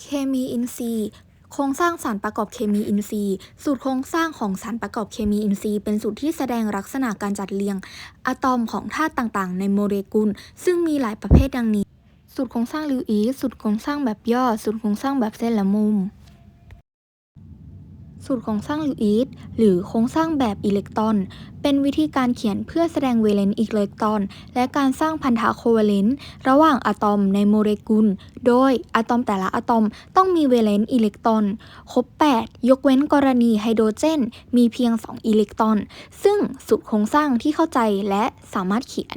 เคมีอินทรีย์โครงสร้างสารประกอบเคมีอินทรีย์ สูตรโครงสร้างของสารประกอบเคมีอินทรีย์ เป็นสูตรที่แสดงลักษณะการจัดเรียงอะตอมของธาตุต่างๆ ในโมเลกุล ซึ่งมีหลายประเภทดังนี้ สูตรโครงสร้างลิวอีสสูตรโครงสร้างแบบย่อ สูตรโครงสร้างแบบเส้นและมุม สูตรโครงสร้างลิวอีสหรือโครงสร้างแบบอิเล็กตรอน เป็นวิธีการเขียนเพื่อแสดงเวเลนต์อิเล็กตรอน และการสร้างพันธะโคเวเลนต์ระหว่างอะตอมในโมเลกุล โดยอะตอมแต่ละอะตอมต้องมีเวเลนต์อิเล็กตรอน ครบ 8 ยกเว้นกรณีไฮโดรเจน มีเพียง 2 อิเล็กตรอน ซึ่งสูตรโครงสร้างที่เข้าใจและสามารถเขียน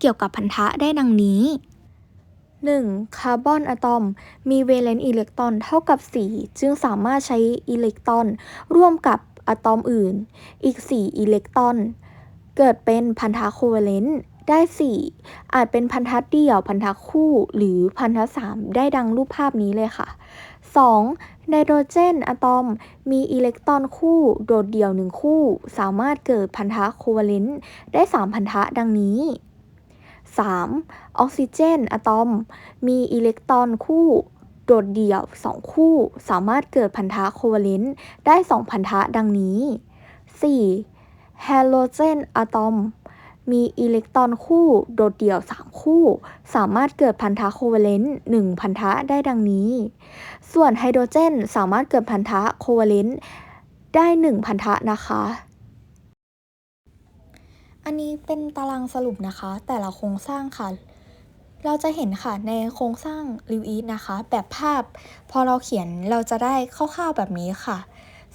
เกี่ยวกับพันธะได้ดังนี้ 1. คาร์บอนอะตอม มีเวเลนต์อิเล็กตรอนเท่ากับ 4 จึงสามารถใช้อิเล็กตรอนร่วมกับอะตอมอื่น อีก 4 อิเล็กตรอน เกิดเป็นพันธะโคเวเลนต์ได้ 4 อาจเป็นพันธะเดี่ยวพันธะคู่ หรือพันธะ3ได้ดังรูปภาพนี้เลยค่ะ 2. ไนโตรเจนอะตอม มีอิเล็กตรอนคู่โดดเดี่ยว1คู่ สามารถเกิดพันธะโคเวเลนต์ได้ 3 พันธะดังนี้ 3. ออกซิเจนอะตอม มีอิเล็กตรอนคู่ โดดเดี่ยว 2 คู่ สามารถเกิดพันธะโคเวเลนต์ได้ 2 พันธะดังนี้ 4. ไฮโดรเจนอะตอม มีอิเล็กตรอนคู่ โดดเดี่ยว 3 คู่ สามารถเกิดพันธะโคเวเลนต์1พันธะได้ดังนี้ ส่วนไฮโดรเจนสามารถเกิดพันธะโคเวเลนต์ได้ 1 พันธะนะคะ อันนี้เป็นตารางสรุปนะคะ แต่ละโครงสร้างค่ะ เราจะเห็นค่ะในโครงสร้างลิวอีสนะคะ แบบภาพ พอเราเขียนเราจะได้คร่าวๆแบบนี้ค่ะ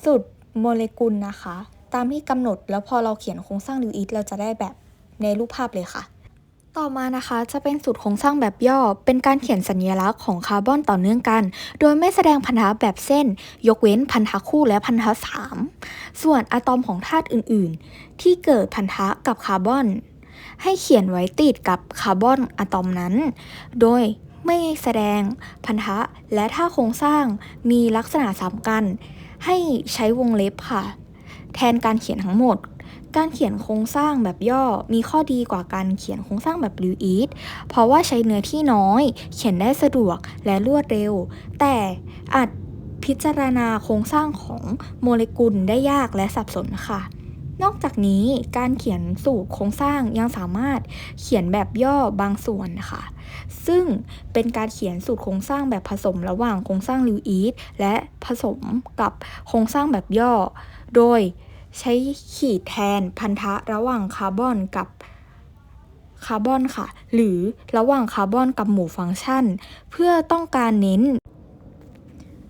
สูตรโมเลกุลนะคะ ตามที่กำหนดแล้วพอเราเขียนโครงสร้างลิวอีสเราจะได้แบบในรูปภาพเลยค่ะ ต่อมานะคะจะเป็นสูตรโครงสร้างแบบย่อ เป็นการเขียนสัญลักษณ์ของคาร์บอนต่อเนื่องกัน โดยไม่แสดงพันธะแบบเส้น ยกเว้นพันธะคู่และพันธะสามส่วนอะตอมของธาตุอื่นๆ ที่เกิดพันธะกับคาร์บอน ให้เขียนไว้ติดกับคาร์บอนอะตอมนั้น โดยไม่แสดงพันธะและถ้าโครงสร้างมีลักษณะซ้ำกัน ให้ใช้วงเล็บค่ะ แทนการเขียนทั้งหมด การเขียนโครงสร้างแบบย่อมีข้อดีกว่าการเขียนโครงสร้างแบบลิวอีสเพราะว่าใช้เนื้อที่น้อย เขียนได้สะดวกและรวดเร็ว แต่อาจพิจารณาโครงสร้างของโมเลกุลได้ยากและสับสนค่ะ นอกจากนี้การเขียนสูตรโครงสร้างยังสามารถเขียนแบบย่อบางส่วนค่ะ ซึ่งเป็นการเขียนสูตรโครงสร้างแบบผสมระหว่างโครงสร้างลิวอีสและผสมกับโครงสร้างแบบย่อ โดย ใช้ขีดแทนพันธะระหว่างคาร์บอนกับคาร์บอนค่ะ หรือระหว่างคาร์บอนกับหมู่ฟังก์ชัน เพื่อต้องการเน้น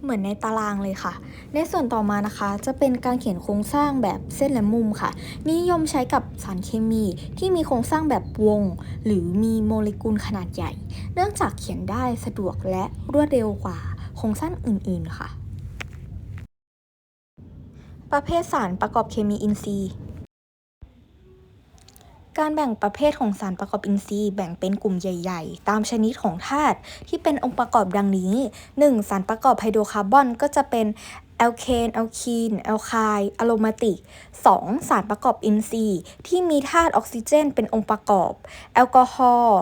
เหมือนในตารางเลยค่ะ ในส่วนต่อมานะคะจะเป็นการเขียนโครงสร้างแบบเส้นและมุมค่ะ นิยมใช้กับสารเคมีที่มีโครงสร้างแบบวง หรือมีโมเลกุลขนาดใหญ่ เนื่องจากเขียนได้สะดวกและรวดเร็วกว่าโครงสร้างอื่นๆค่ะ ประเภทสารประกอบเคมีอินทรีย์ การแบ่งประเภทของสารประกอบอินทรีย์ แบ่งเป็นกลุ่มใหญ่ ๆ ตามชนิดของธาตุที่เป็นองค์ประกอบดังนี้ 1. สารประกอบไฮโดรคาร์บอนก็จะเป็นแอลเคนแอลคีนแอลไคล์อะโรมาติก 2. สารประกอบอินทรีย์ ที่มีธาตุออกซิเจนเป็นองค์ประกอบ แอลกอฮอล์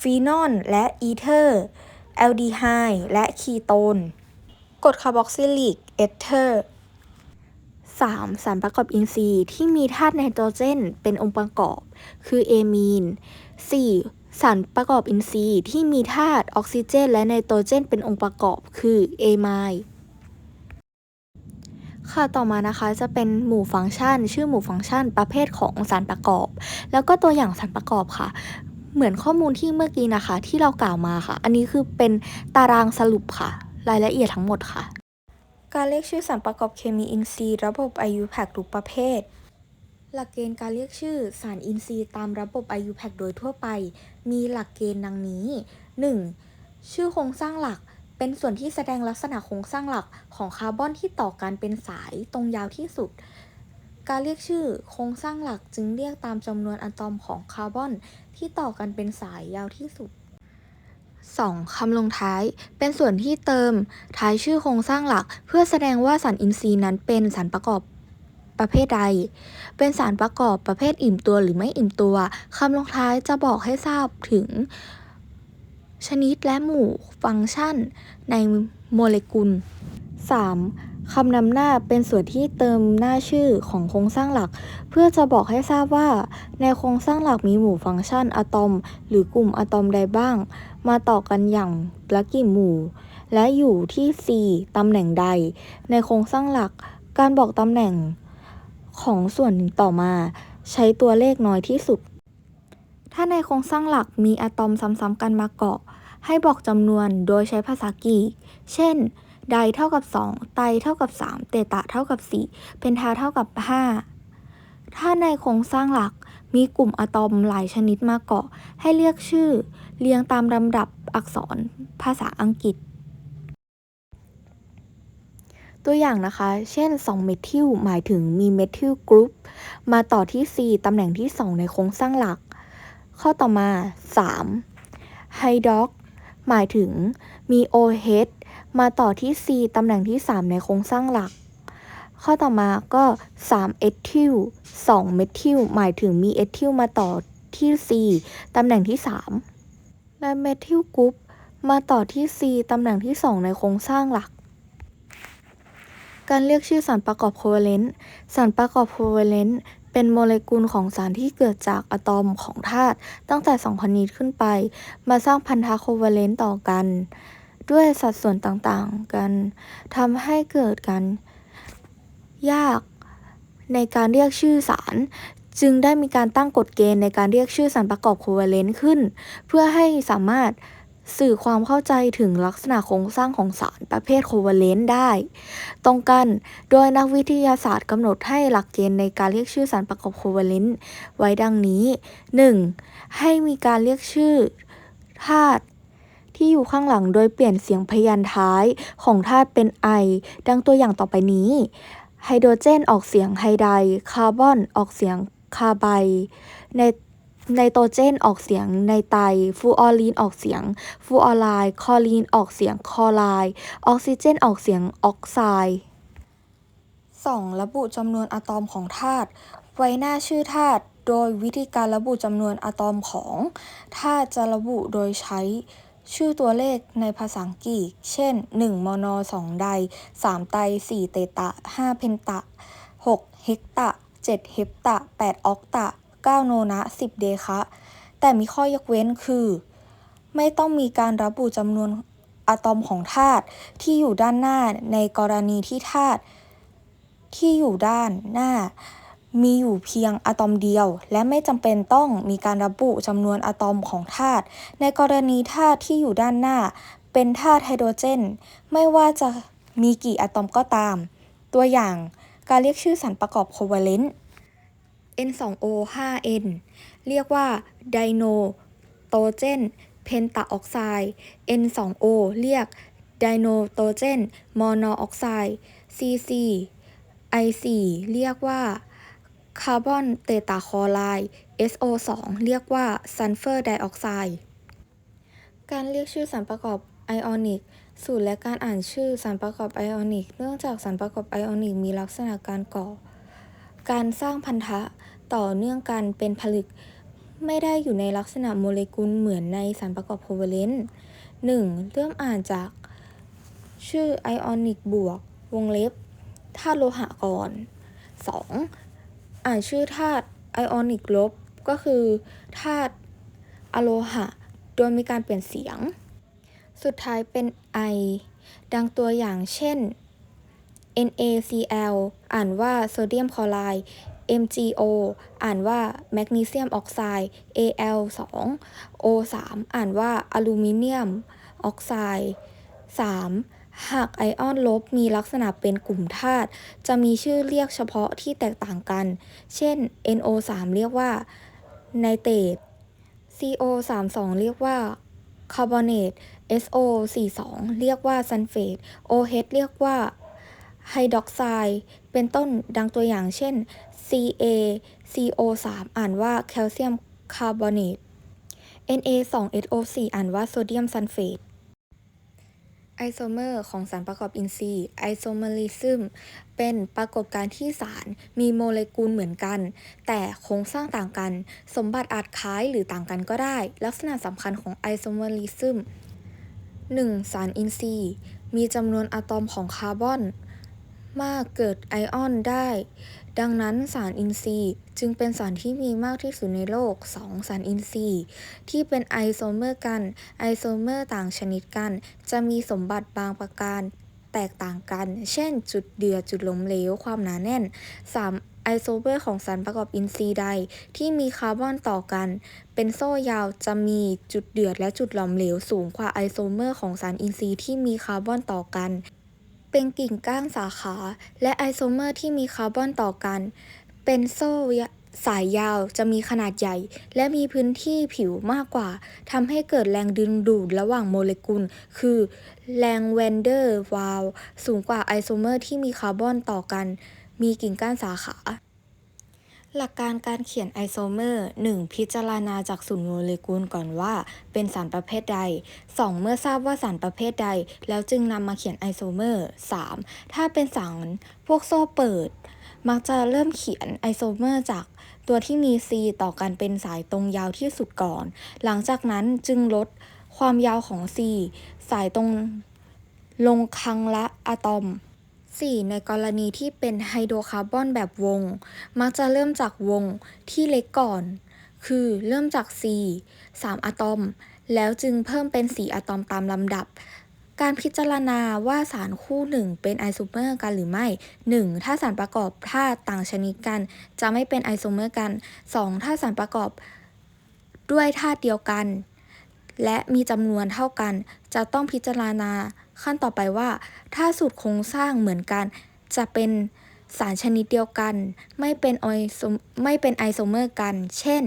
ฟีนอลและอีเทอร์แอลดีไฮด์และคีโตนกรดคาร์บอกซิลิก เอเทอร์ 3. สารประกอบอินทรีย์ที่มีธาตุไนโตรเจนเป็นองค์ประกอบ คือเอมีน 4. สารประกอบอินทรีย์ที่มีธาตุออกซิเจน และไนโตรเจนเป็นองค์ประกอบ คือเอไมด์ค่ะต่อมานะคะจะเป็นหมู่ฟังก์ชัน ชื่อหมู่ฟังก์ชัน ประเภทของสารประกอบ แล้วก็ตัวอย่างสารประกอบค่ะ เหมือนข้อมูลที่เมื่อกี้นะคะ ที่เรากล่าวมาค่ะ อันนี้คือเป็นตารางสรุปค่ะ รายละเอียดทั้งหมดค่ะ การเรียกชื่อสารประกอบเคมีอินทรีย์ระบบ IUPAC ทุกประเภท หลักเกณฑ์การเรียกชื่อสารอินทรีย์ตามระบบ IUPAC โดยทั่วไป มีหลักเกณฑ์ดังนี้ 1. ชื่อโครงสร้างหลักเป็นส่วนที่แสดงลักษณะโครงสร้างหลักของคาร์บอนที่ต่อกันเป็นสายตรงยาวที่สุด การเรียกชื่อโครงสร้างหลักจึงเรียกตามจำนวนอะตอมของคาร์บอนที่ต่อกันเป็นสายยาวที่สุด 2. คำลงท้าย เป็นส่วนที่เติมท้ายชื่อโครงสร้างหลัก เพื่อแสดงว่าสารอินทรีย์นั้นเป็นสารประกอบประเภทใด เป็นสารประกอบประเภทอิ่มตัวหรือไม่อิ่มตัวคำลงท้ายจะบอกให้ทราบถึง ชนิดและหมู่ฟังก์ชัน ในโมเลกุล 3. คำนำหน้าเป็นส่วนที่เติมหน้าชื่อของโครงสร้างหลัก เพื่อจะบอกให้ทราบว่า ในโครงสร้างหลักมีหมู่ฟังก์ชันอะตอม หรือกลุ่มอะตอมใดบ้าง มาต่อกันอย่างละกี่หมู่ และอยู่ที่ C ตำแหน่งใด ในโครงสร้างหลักการบอกตำแหน่งของส่วนต่อมา ใช้ตัวเลขน้อยที่สุด ถ้าในโครงสร้างหลักมีอะตอมซ้ำๆกันมาเกาะ ให้บอกจำนวนโดยใช้ภาษากรีเช่น ไดเท่ากับ 2 ไตเท่ากับ 3 เตตะเท่ากับ 4 เพนทาเท่ากับ 5 ถ้าในโครงสร้างหลักมีกลุ่มอะตอมหลายชนิดมาเกาะ ให้เรียกชื่อ เรียงตามลำดับอักษรภาษาอังกฤษ ตัวอย่างนะคะ เช่น 2 เมทิลหมายถึงมีเมทิลกรุ๊ปมาต่อที่ C ตำแหน่งที่ 2 ในโครงสร้างหลัก ข้อต่อมา 3ไฮดอกหมายถึงมี OH มาต่อที่ C ตำแหน่งที่ 3 ในโครงสร้างหลัก ข้อต่อมาก็3เอทิล2เมทิลหมายถึงมีเอทิลมาต่อที่ C ตำแหน่งที่ 3 และเมทิลกรุ๊ปมาต่อที่ C ตำแหน่งที่ 2 ในโครงสร้างหลัก การเรียกชื่อสารประกอบโคเวเลนต์สารประกอบโคเวเลนต์เป็นโมเลกุลของสารที่เกิดจากอะตอมของธาตุตั้งแต่2พันนิดขึ้นไป มาสร้างพันธะโคเวเลนต์ต่อกัน ด้วยสัดส่วนต่างๆกันทำให้เกิดการยากในการเรียกชื่อสาร จึงได้มีการตั้งกฎเกณฑ์ในการเรียกชื่อสารประกอบโคเวเลนต์ขึ้น เพื่อให้สามารถสื่อความเข้าใจถึงลักษณะโครงสร้างของสารประเภทโคเวเลนต์ได้ ตรงกันโดยนักวิทยาศาสตร์กำหนดให้หลักเกณฑ์ในการเรียกชื่อสารประกอบโคเวเลนต์ไว้ดังนี้ 1. ให้มีการเรียกชื่อธาตุที่อยู่ข้างหลังโดยเปลี่ยนเสียงพยานท้ายของธาตุเป็นไอ ดังตัวอย่างต่อไปนี้ไฮโดรเจนออกเสียงไฮได คาร์บอนออกเสียง คาไบในไนโตรเจนออกเสียงไนไต ฟูออรีนออกเสียง ฟูออไรด์คอรีนออกเสียงคอไรด์ออกซิเจนออกเสียงออกไซด์ 2. ระบุจำนวนอะตอมของธาตุ ไว้หน้าชื่อธาตุโดยวิธีการระบุจำนวนอะตอมของธาตุจะระบุโดยใช้ชื่อตัวเลขในภาษาอังกฤษ เช่น 1มอนอ2ได 3 ไต 4 เตตะ 5 เพนตะ 6 เฮกตะ 7 เฮปตะ 8 ออกตะ 9 โนนะ 10 เดคะ แต่มีข้อยกเว้นคือ ไม่ต้องมีการระบุจำนวนอะตอมของธาตุที่อยู่ด้านหน้าในกรณีที่ธาตุที่อยู่ด้านหน้า มีอยู่เพียงอะตอมเดียว และไม่จำเป็นต้องมีการระบุจำนวนอะตอมของธาตุในกรณีธาตุที่อยู่ด้านหน้า เป็นธาตุไฮโดรเจน ไม่ว่าจะมีกี่อะตอมก็ตาม ตัวอย่าง การเรียกชื่อสารประกอบโคเวเลนต์ N2O 5N เรียกว่าไดโนโตเจนเพนตาออกไซด์ N2O เรียกไดโนโตเจนมอนออกไซด์ CC I4 เรียกว่าคาร์บอนเตตาคอไรด์ SO2 เรียกว่าซัลเฟอร์ไดออกไซด์ การเรียกชื่อสารประกอบ ไอออนิกสูตรและการอ่านชื่อสารประกอบไอออนิก เนื่องจากสารประกอบไอออนิกมีลักษณะการก่อ การสร้างพันธะต่อเนื่องกันเป็นผลึก ไม่ได้อยู่ในลักษณะโมเลกุลเหมือนในสารประกอบโคเวเลนต์ 1. เริ่มอ่านจากชื่อไอออนิกบวก วงเล็บธาตุโลหะก่อน 2. อ่านชื่อธาตุไอออนิกลบ ก็คือธาตุอะโลหะ โดยมีการเปลี่ยนเสียง สุดท้ายเป็นไอดังตัวอย่างเช่น NaCl อ่านว่าโซเดียมคลอไรด์ MgO อ่านว่าแมกนีเซียมออกไซด์ Al2 O3 อ่านว่าอลูมิเนียมออกไซด์ 3. หากไอออนลบมีลักษณะเป็นกลุ่มธาตุจะมีชื่อเรียกเฉพาะที่แตกต่างกัน เช่น NO3 เรียกว่าไนเตรต CO32 เรียกว่าคาร์บอเนต SO42 เรียกว่าซัลเฟต OH เรียกว่าไฮดรอกไซด์เป็นต้นดังตัวอย่างเช่น Ca CO3 อ่านว่าแคลเซียมคาร์บอเนต Na2SO4 อ่านว่าโซเดียมซัลเฟตไอโซเมอร์ของสารประกอบอินทรีย์ไอโซเมอริซึมเป็นปรากฏการณ์ที่สารมีโมเลกุลเหมือนกัน แต่โครงสร้างต่างกัน สมบัติอาจคล้ายหรือต่างกันก็ได้ ลักษณะสำคัญของไอโซเมอริซึม 1. สารอินทรีย์ มีจำนวนอะตอมของคาร์บอน มากเกิดไอออนได้ ดังนั้นสารอินทรีย์จึงเป็นสารที่มีมากที่สุดในโลก 2. สารอินทรีย์ ที่เป็นไอโซเมอร์กัน ไอโซเมอร์ต่างชนิดกัน จะมีสมบัติบางประการแตกต่างกัน เช่น จุดเดือด จุดหล้มเหลว ความหนาแน่น 3. ไอโซเมอร์ของสารประกอบอินทรีย์ใดที่มีคาร์บอนต่อกัน เป็นโซ่ยาวจะมีจุดเดือดและจุดหลอมเหลวสูงกว่าไอโซเมอร์ของสารอินทรีย์ที่มีคาร์บอนต่อกัน เป็นกิ่งก้านสาขา และไอโซเมอร์ที่มีคาร์บอนต่อกัน เป็นโซ่สายยาวจะมีขนาดใหญ่ และมีพื้นที่ผิวมากกว่าทำให้เกิดแรงดึงดูดระหว่างโมเลกุล คือแรงแวนเดอร์วาลสูงกว่าไอโซเมอร์ที่มีคาร์บอนต่อกัน มีกิ่งก้านสาขา หลักการการเขียนไอโซเมอร์ 1. พิจารณาจากสูตรโมเลกุลก่อนว่า เป็นสารประเภทใด 2. เมื่อทราบว่าสารประเภทใด แล้วจึงนำมาเขียนไอโซเมอร์ 3. ถ้าเป็นสารพวกโซ่เปิด มักจะเริ่มเขียนไอโซเมอร์จากตัวที่มี C ต่อกันเป็นสายตรงยาวที่สุดก่อน หลังจากนั้นจึงลดความยาวของ C สายตรงลงครั้งละอะตอม 4. ในกรณีที่เป็นไฮโดรคาร์บอนแบบวง มักจะเริ่มจากวงที่เล็กก่อน คือเริ่มจาก C 3 อะตอม แล้วจึงเพิ่มเป็น 4 อะตอมตามลำดับ การพิจารณาว่าสารคู่หนึ่งเป็นไอโซเมอร์กันหรือไม่ 1. ถ้าสารประกอบธาตุต่างชนิดกัน จะไม่เป็นไอโซเมอร์กัน 2. ถ้าสารประกอบด้วยธาตุเดียวกัน และมีจำนวนเท่ากัน จะต้องพิจารณา ขั้นต่อไปว่า ถ้าสูตรโครงสร้างเหมือนกัน จะเป็นสารชนิดเดียวกัน ไม่เป็นไอโซไม่เป็นไอโซเมอร์กัน เช่น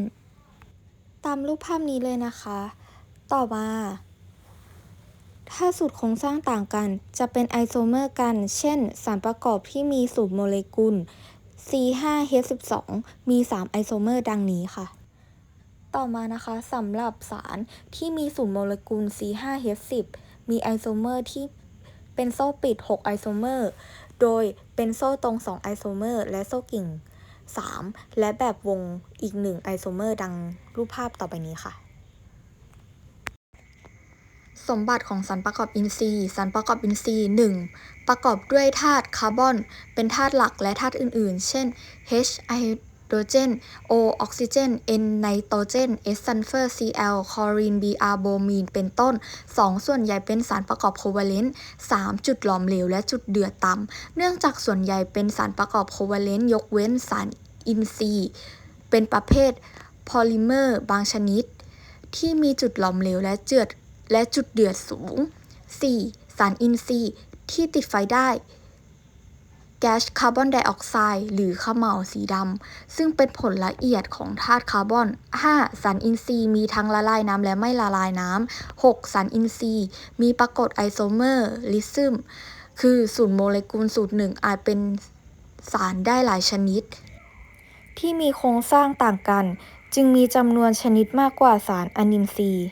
ตามรูปภาพนี้เลยนะคะ ต่อมา ถ้าสูตรโครงสร้างต่างกัน จะเป็นไอโซเมอร์กัน เช่น สารประกอบที่มีสูตรโมเลกุล C5H12 มี 3 ไอโซเมอร์ดังนี้ค่ะ ต่อมานะคะสำหรับสารที่มีสูตรโมเลกุล C5H10 มีไอโซเมอร์ที่เป็นโซ่ปิด 6 ไอโซเมอร์ โดยเป็นโซ่ตรง 2 ไอโซเมอร์ และโซ่กิ่ง 3 และแบบวงอีก 1 ไอโซเมอร์ ดังรูปภาพต่อไปนี้ค่ะ สมบัติของสารประกอบอินทรีย์ สารประกอบอินทรีย์ 1. ประกอบด้วยธาตุคาร์บอน เป็นธาตุหลักและธาตุอื่นๆ เช่น H ไโดรเจน O ออกซิเจน N ไนโตรเจน S ซัลเฟอร์ Cl คลอรีน Br โบมีน เป็นต้น 2. ส่วนใหญ่เป็นสารประกอบโคเวเลนต์ 3. จุดหลอมเหลวและจุดเดือดต่ำ เนื่องจากส่วนใหญ่เป็นสารประกอบโคเวเลนต์ ยกเว้นสารอินทรีย์ เป็นประเภทพอลิเมอร์บางชนิด ที่มีจุดหลอมเหลวและเจือดและจุดเดือดสูง 4. สารอินทรีย์ที่ติดไฟได้ ก๊สคาร์บอนไดออกไซด์หรือขม่าวสีดำ ซึ่งเป็นผลละเอียดของธาตุคาร์บอน 5. สารอินทรีย์มีทั้งละลายน้ำและไม่ละลายน้ำ 6. สารอินทรีย์ มีปรากฏไอโซเมอร์ลิซึม คือสูตรโมเลกุลสูตรหนึ่งอาจเป็นสารได้หลายชนิด ที่มีโครงสร้างต่างกัน จึงมีจำนวนชนิดมากกว่าสารอนินทรีย์